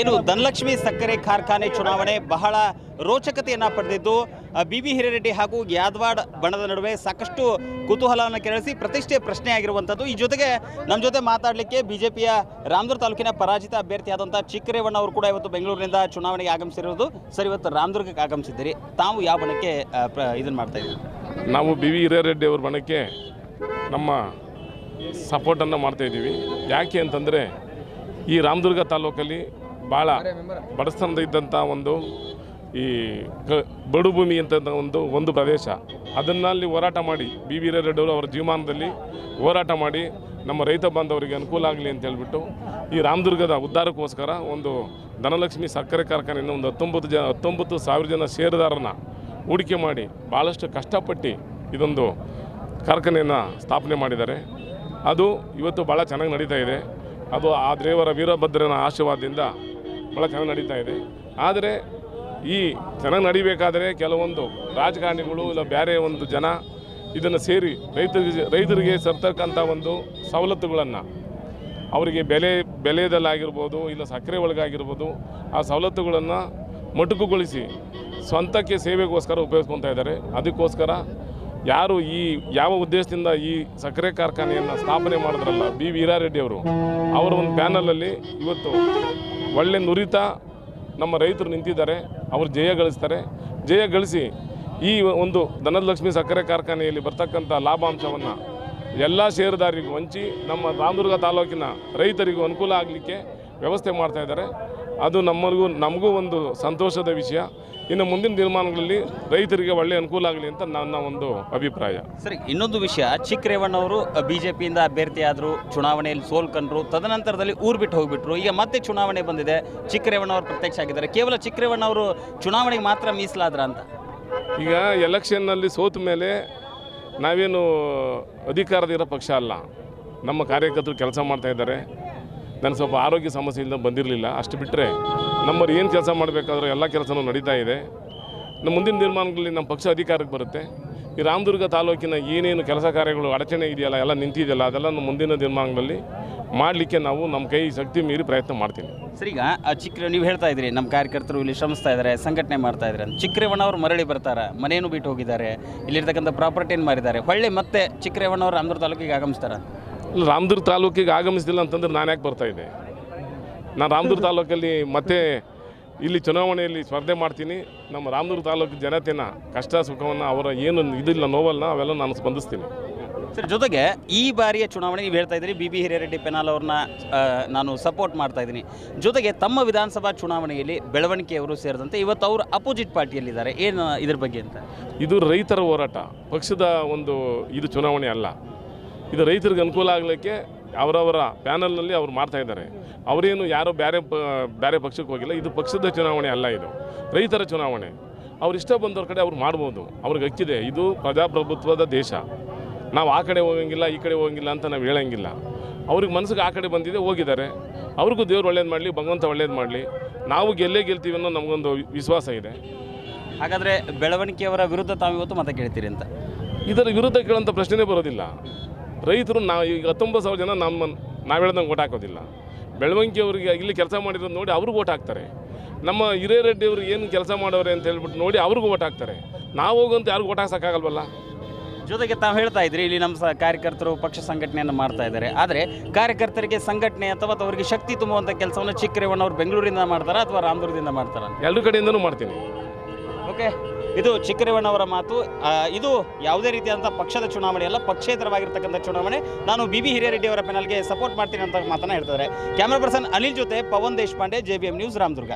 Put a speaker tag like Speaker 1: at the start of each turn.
Speaker 1: ಏನು ಧನಲಕ್ಷ್ಮಿ ಸಕ್ಕರೆ ಕಾರ್ಖಾನೆ ಚುನಾವಣೆ ಬಹಳ ರೋಚಕತೆಯನ್ನ ಪಡೆದಿದ್ದು ಬಿ ಬಿ ಹಿರೇರೆಡ್ಡಿ ಹಾಗೂ ಯಾದವಾಡ್ ಬಣದ ನಡುವೆ ಸಾಕಷ್ಟು ಕುತೂಹಲವನ್ನು ಕೆರಳಿಸಿ ಪ್ರತಿಷ್ಠೆ ಪ್ರಶ್ನೆ ಆಗಿರುವಂಥದ್ದು ಈ ಜೊತೆಗೆ ನಮ್ಮ ಜೊತೆ ಮಾತಾಡಲಿಕ್ಕೆ ಬಿಜೆಪಿಯ ರಾಮದುರ್ಗ ತಾಲೂಕಿನ ಪರಾಜಿತ ಅಭ್ಯರ್ಥಿಯಾದಂಥ ಚಿಕ್ಕರೇವಣ್ಣ ಅವರು ಕೂಡ ಇವತ್ತು ಬೆಂಗಳೂರಿನಿಂದ ಚುನಾವಣೆಗೆ ಆಗಮಿಸಿರೋದು. ಸರ್, ಇವತ್ತು ರಾಮದುರ್ಗಕ್ಕೆ ಆಗಮಿಸಿದ್ದೀರಿ. ತಾವು ಯಾವ ಬಣಕ್ಕೆ ಇದನ್ನು ಮಾಡ್ತಾ ಇದ್ದೀರಿ?
Speaker 2: ನಾವು ಬಿ ವಿ ಹಿರೇರೆಡ್ಡಿ ಅವ್ರ ಬಣಕ್ಕೆ ನಮ್ಮ ಸಪೋರ್ಟನ್ನು ಮಾಡ್ತಾ ಇದ್ದೀವಿ. ಯಾಕೆ ಅಂತಂದರೆ ಈ ರಾಮದುರ್ಗ ತಾಲೂಕಲ್ಲಿ ಭಾಳ ಬಡಸ್ತನದ ಇದ್ದಂಥ ಒಂದು ಈ ಕ ಬಡುಭೂಮಿ ಅಂತ ಒಂದು ಒಂದು ಪ್ರದೇಶ. ಅದನ್ನಲ್ಲಿ ಹೋರಾಟ ಮಾಡಿ ಬಿ ವಿ ಹಿರೇರೆಡ್ಡಿ ಅವರು ಜೀವಮಾನದಲ್ಲಿ ಹೋರಾಟ ಮಾಡಿ ನಮ್ಮ ರೈತ ಬಾಂಧವರಿಗೆ ಅನುಕೂಲ ಆಗಲಿ ಅಂತ ಹೇಳ್ಬಿಟ್ಟು ಈ ರಾಮದುರ್ಗದ ಉದ್ಧಾರಕ್ಕೋಸ್ಕರ ಒಂದು ಧನಲಕ್ಷ್ಮಿ ಸಕ್ಕರೆ ಕಾರ್ಖಾನೆಯನ್ನು ಒಂದು ಹತ್ತೊಂಬತ್ತು ಜನ ಹತ್ತೊಂಬತ್ತು ಸಾವಿರ ಜನ ಷೇರುದಾರನ ಹೂಡಿಕೆ ಮಾಡಿ ಭಾಳಷ್ಟು ಕಷ್ಟಪಟ್ಟು ಇದೊಂದು ಕಾರ್ಖಾನೆಯನ್ನು ಸ್ಥಾಪನೆ ಮಾಡಿದ್ದಾರೆ. ಅದು ಇವತ್ತು ಭಾಳ ಚೆನ್ನಾಗಿ ನಡೀತಾ ಇದೆ. ಅದು ಆ ದೇವರ ವೀರಭದ್ರನ ಆಶೀರ್ವಾದದಿಂದ ಭಾಳ ಚೆನ್ನಾಗಿ ನಡೀತಾ ಇದೆ. ಆದರೆ ಈ ಚೆನ್ನಾಗಿ ನಡಿಬೇಕಾದರೆ ಕೆಲವೊಂದು ರಾಜಕಾರಣಿಗಳು ಇಲ್ಲ ಬೇರೆ ಒಂದು ಜನ ಇದನ್ನು ಸೇರಿ ರೈತರಿಗೆ ರೈತರಿಗೆ ಸರ್ತಕ್ಕಂಥ ಒಂದು ಸವಲತ್ತುಗಳನ್ನು ಅವರಿಗೆ ಬೆಲೆ, ಬೆಲೆಯದಲ್ಲಾಗಿರ್ಬೋದು ಇಲ್ಲ ಸಕ್ಕರೆ ಒಳಗಾಗಿರ್ಬೋದು ಆ ಸವಲತ್ತುಗಳನ್ನು ಮೊಟಕುಗೊಳಿಸಿ ಸ್ವಂತಕ್ಕೆ ಸೇವೆಗೋಸ್ಕರ ಉಪಯೋಗಿಸ್ಕೊತಾ ಇದ್ದಾರೆ. ಅದಕ್ಕೋಸ್ಕರ ಯಾರು ಈ ಯಾವ ಉದ್ದೇಶದಿಂದ ಈ ಸಕ್ಕರೆ ಕಾರ್ಖಾನೆಯನ್ನು ಸ್ಥಾಪನೆ ಮಾಡಿದ್ರಲ್ಲ ಬಿ ವೀರಾರೆಡ್ಡಿ ಅವರು, ಅವರ ಒಂದು ಪ್ಯಾನಲಲ್ಲಿ ಇವತ್ತು ಒಳ್ಳೆ ನುರಿತ ನಮ್ಮ ರೈತರು ನಿಂತಿದ್ದಾರೆ, ಅವರು ಜಯ ಗಳಿಸ್ತಾರೆ. ಜಯ ಗಳಿಸಿ ಈ ಒಂದು ಧನಲಕ್ಷ್ಮಿ ಸಕ್ಕರೆ ಕಾರ್ಖಾನೆಯಲ್ಲಿ ಬರ್ತಕ್ಕಂಥ ಲಾಭಾಂಶವನ್ನು ಎಲ್ಲ ಷೇರುದಾರಿಗೂ ಹಂಚಿ ನಮ್ಮ ರಾಮದುರ್ಗ ತಾಲೂಕಿನ ರೈತರಿಗೂ ಅನುಕೂಲ ಆಗಲಿಕ್ಕೆ ವ್ಯವಸ್ಥೆ ಮಾಡ್ತಾ ಇದ್ದಾರೆ. ಅದು ನಮ್ಮರಿಗೂ ನಮಗೂ ಒಂದು ಸಂತೋಷದ ವಿಷಯ. ಇನ್ನು ಮುಂದಿನ ದಿನಮಾನಗಳಲ್ಲಿ ರೈತರಿಗೆ ಒಳ್ಳೆ ಅನುಕೂಲ ಆಗಲಿ ಅಂತ ನನ್ನ ಒಂದು ಅಭಿಪ್ರಾಯ.
Speaker 1: ಸರಿ ಇನ್ನೊಂದು ವಿಷಯ. ಚಿಕ್ಕರೇವಣ್ಣವರು ಬಿಜೆಪಿಯಿಂದ ಅಭ್ಯರ್ಥಿಯಾದರು ಚುನಾವಣೆಯಲ್ಲಿ ಸೋಲ್ಕೊಂಡ್ರು ತದನಂತರದಲ್ಲಿ ಊರು ಬಿಟ್ಟು ಹೋಗ್ಬಿಟ್ರು. ಈಗ ಮತ್ತೆ ಚುನಾವಣೆ ಬಂದಿದೆ. ಚಿಕ್ಕರೇವಣ್ಣವರು ಪ್ರತ್ಯಕ್ಷ ಆಗಿದ್ದಾರೆ. ಕೇವಲ ಚಿಕ್ಕರೇವಣ್ಣವರು ಚುನಾವಣೆಗೆ ಮಾತ್ರ ಮೀಸಲಾದ್ರ ಅಂತ?
Speaker 2: ಈಗ ಎಲೆಕ್ಷನ್ನಲ್ಲಿ ಸೋತ ಮೇಲೆ ನಾವೇನು ಅಧಿಕಾರದಿರೋ ಪಕ್ಷ ಅಲ್ಲ. ನಮ್ಮ ಕಾರ್ಯಕರ್ತರು ಕೆಲಸ ಮಾಡ್ತಾ ಇದ್ದಾರೆ. ನನಗೆ ಸ್ವಲ್ಪ ಆರೋಗ್ಯ ಸಮಸ್ಯೆಯಿಂದ ಬಂದಿರಲಿಲ್ಲ. ಅಷ್ಟು ಬಿಟ್ಟರೆ ನಮ್ಮವ್ರು ಏನು ಕೆಲಸ ಮಾಡಬೇಕಾದ್ರೆ ಎಲ್ಲ ಕೆಲಸನೂ ನಡೀತಾ ಇದೆ. ನಮ್ಮ ಮುಂದಿನ ನಿರ್ಮಾಣಗಳಲ್ಲಿ ನಮ್ಮ ಪಕ್ಷ ಅಧಿಕಾರಕ್ಕೆ ಬರುತ್ತೆ. ಈ ರಾಮದುರ್ಗ ತಾಲೂಕಿನ ಏನೇನು ಕೆಲಸ ಕಾರ್ಯಗಳು ಅಡಚಣೆ ಇದೆಯಲ್ಲ, ಎಲ್ಲ ನಿಂತಿದೆಯಲ್ಲ, ಅದೆಲ್ಲ ನಮ್ಮ ಮುಂದಿನ ನಿರ್ಮಾಣದಲ್ಲಿ ಮಾಡಲಿಕ್ಕೆ ನಾವು ನಮ್ಮ ಕೈ ಶಕ್ತಿ ಮೀರಿ ಪ್ರಯತ್ನ ಮಾಡ್ತೀನಿ
Speaker 1: ಸರಿ, ಈಗ ಆ ಚಿಕ್ಕ ನೀವು ಹೇಳ್ತಾ ಇದ್ರಿ, ನಮ್ಮ ಕಾರ್ಯಕರ್ತರು ಇಲ್ಲಿ ಶ್ರಮಿಸ್ತಾ ಇದ್ದಾರೆ ಸಂಘಟನೆ ಮಾಡ್ತಾ ಇದ್ದಾರೆ ಚಿಕ್ಕರೇವಣ್ಣವ್ರು ಮರಳಿ ಬರ್ತಾರೆ? ಮನೆಯನ್ನು ಬಿಟ್ಟು ಹೋಗಿದ್ದಾರೆ. ಇಲ್ಲಿರ್ತಕ್ಕಂಥ ಪ್ರಾಪರ್ಟಿಯನ್ನು ಮಾರಿದ್ದಾರೆ ಹೊಳ್ಳಿ ಮತ್ತೆ ಚಿಕ್ಕರೇವಣ್ಣವ್ರು ರಾಮದುರ್ಗ ತಾಲೂಕಿಗೆ ಆಗಮಿಸ್ತಾರೆ?
Speaker 2: ರಾಮದುರ್ಗ ತಾಲೂಕಿಗೆ ಆಗಮಿಸಿಲ್ಲ ಅಂತಂದ್ರೆ ನಾನು ಯಾಕೆ ಬರ್ತಾ ಇದ್ದೆ? ನಾನು ರಾಮದುರ್ಗ ತಾಲೂಕಲ್ಲಿ ಮತ್ತೆ ಇಲ್ಲಿ ಚುನಾವಣೆಯಲ್ಲಿ ಸ್ಪರ್ಧೆ ಮಾಡ್ತೀನಿ. ನಮ್ಮ ರಾಮದುರ್ಗ ತಾಲೂಕು ಜನತೆನ ಕಷ್ಟ ಸುಖವನ್ನು ಅವರ ಏನು ಇದಿಲ್ಲ ನೋವಲ್ಲ ಅವೆಲ್ಲ ನಾನು ಸ್ಪಂದಿಸ್ತೀನಿ.
Speaker 1: ಸರ್ ಜೊತೆಗೆ ಈ ಬಾರಿಯ ಚುನಾವಣೆ ನೀವು ಹೇಳ್ತಾ ಇದ್ದೀರಿ ಬಿ ಬಿ ಹಿರಿಯರೆಡ್ಡಿ ಪೆನಾಲ್ ಅವ್ರನ್ನ ನಾನು ಸಪೋರ್ಟ್ ಮಾಡ್ತಾ ಇದ್ದೀನಿ. ಜೊತೆಗೆ ತಮ್ಮ ವಿಧಾನಸಭಾ ಚುನಾವಣೆಯಲ್ಲಿ ಬೆಳವಣಿಗೆಯವರು ಸೇರಿದಂತೆ ಇವತ್ತು ಅವರು ಅಪೋಸಿಟ್ ಪಾರ್ಟಿಯಲ್ಲಿದ್ದಾರೆ. ಏನು ಇದ್ರ ಬಗ್ಗೆ ಅಂತ?
Speaker 2: ಇದು ರೈತರ ಹೋರಾಟ. ಪಕ್ಷದ ಒಂದು ಇದು ಚುನಾವಣೆ ಅಲ್ಲ. ಇದು ರೈತರಿಗೆ ಅನುಕೂಲ ಆಗಲಿಕ್ಕೆ ಅವರವರ ಪ್ಯಾನಲ್ನಲ್ಲಿ ಅವ್ರು ಮಾಡ್ತಾ ಇದ್ದಾರೆ. ಅವರೇನು ಯಾರೋ ಬೇರೆ ಪ ಬೇರೆ ಪಕ್ಷಕ್ಕೆ ಹೋಗಿಲ್ಲ. ಇದು ಪಕ್ಷದ ಚುನಾವಣೆ ಅಲ್ಲ ಇದು. ರೈತರ ಚುನಾವಣೆ. ಅವ್ರು ಇಷ್ಟ ಬಂದವ್ರ ಕಡೆ ಅವ್ರು ಮಾಡ್ಬೋದು. ಅವ್ರಿಗೆ ಹಕ್ಕಿದೆ. ಇದು ಪ್ರಜಾಪ್ರಭುತ್ವದ ದೇಶ. ನಾವು ಆ ಕಡೆ ಹೋಗಂಗಿಲ್ಲ ಈ ಕಡೆ ಹೋಗಂಗಿಲ್ಲ ಅಂತ ನಾವು ಹೇಳೋಂಗಿಲ್ಲ. ಅವ್ರಿಗೆ ಮನಸ್ಸಿಗೆ ಆ ಕಡೆ ಬಂದಿದೆ ಹೋಗಿದ್ದಾರೆ. ಅವ್ರಿಗೂ ದೇವ್ರು ಒಳ್ಳೇದು ಮಾಡಲಿ ಭಗವಂತ ಒಳ್ಳೇದು ಮಾಡಲಿ. ನಾವು ಗೆಲ್ಲೇ ಗೆಲ್ತೀವಿ ಅನ್ನೋ ನಮಗೊಂದು ವಿಶ್ವಾಸ ಇದೆ.
Speaker 1: ಹಾಗಾದರೆ ಬೆಳವಣಿಗೆಯವರ ವಿರುದ್ಧ ತಾವು ಇವತ್ತು ಮತ ಕೇಳ್ತೀರಿ ಅಂತ?
Speaker 2: ಇದರ ವಿರುದ್ಧ ಕೇಳೋಂಥ ಪ್ರಶ್ನೆನೇ ಬರೋದಿಲ್ಲ. ರೈತರು ನಾವು ಈಗ ಹತ್ತೊಂಬತ್ತು ಸಾವಿರ ಜನ ನಮ್ಮ ನಾವು ಹೇಳ್ದಂಗೆ ಓಟ್ ಹಾಕೋದಿಲ್ಲ. ಬೆಳವಂಗಿ ಅವರಿಗೆ ಇಲ್ಲಿ ಕೆಲಸ ಮಾಡಿರೋದು ನೋಡಿ ಅವ್ರಿಗೆ ಓಟ್ ಹಾಕ್ತಾರೆ. ನಮ್ಮ ಹಿರೇರೆಡ್ಡಿ ಅವರು ಏನು ಕೆಲಸ ಮಾಡೋರೆ ಅಂತ ಹೇಳ್ಬಿಟ್ಟು ನೋಡಿ ಅವ್ರಿಗೂ ಓಟ್ ಹಾಕ್ತಾರೆ. ನಾವು ಹೋಗಂತ ಯಾರಿಗೂ ಓಟ್ ಹಾಕ್ಸೋಕ್ಕಾಗಲ್ವಲ್ಲ?
Speaker 1: ಜೊತೆಗೆ ತಾವು ಹೇಳ್ತಾ ಇದ್ರಿ ಇಲ್ಲಿ ನಮ್ಮ ಸ- ಕಾರ್ಯಕರ್ತರು ಪಕ್ಷ ಸಂಘಟನೆಯನ್ನು ಮಾಡ್ತಾ ಇದ್ದಾರೆ. ಆದರೆ ಕಾರ್ಯಕರ್ತರಿಗೆ ಸಂಘಟನೆ ಅಥವಾ ಅವರಿಗೆ ಶಕ್ತಿ ತುಂಬುವಂಥ ಕೆಲಸವನ್ನು ಚಿಕ್ಕರೇವಣ್ಣವ್ರು ಬೆಂಗಳೂರಿಂದ ಮಾಡ್ತಾರಾ ಅಥವಾ ರಾಮದುರ್ಗದಿಂದ ಮಾಡ್ತಾರಾ
Speaker 2: ಎರಡು ಕಡೆಯಿಂದನೂ ಮಾಡ್ತೀನಿ.
Speaker 1: ಓಕೆ ಇದು ಚಿಕ್ಕರೇವಣ್ಣವರ ಮಾತು. ಇದು ಯಾವುದೇ ರೀತಿಯಾದಂಥ ಪಕ್ಷದ ಚುನಾವಣೆ ಅಲ್ಲ, ಪಕ್ಷೇತರವಾಗಿರ್ತಕ್ಕಂಥ ಚುನಾವಣೆ. ನಾನು ಬಿ ಬಿ ಹಿರಿಯರೆಡ್ಡಿ ಅವರ ಪೆನಲ್ಗೆ ಸಪೋರ್ಟ್ ಮಾಡ್ತೀನಿ ಅಂತ ಮಾತನ್ನ ಹೇಳ್ತಾರೆ ಕ್ಯಾಮ್ರಾ ಪರ್ಸನ್ ಅನಿಲ್ ಜೊತೆ Pavan Deshpande J B M news Ramdurg.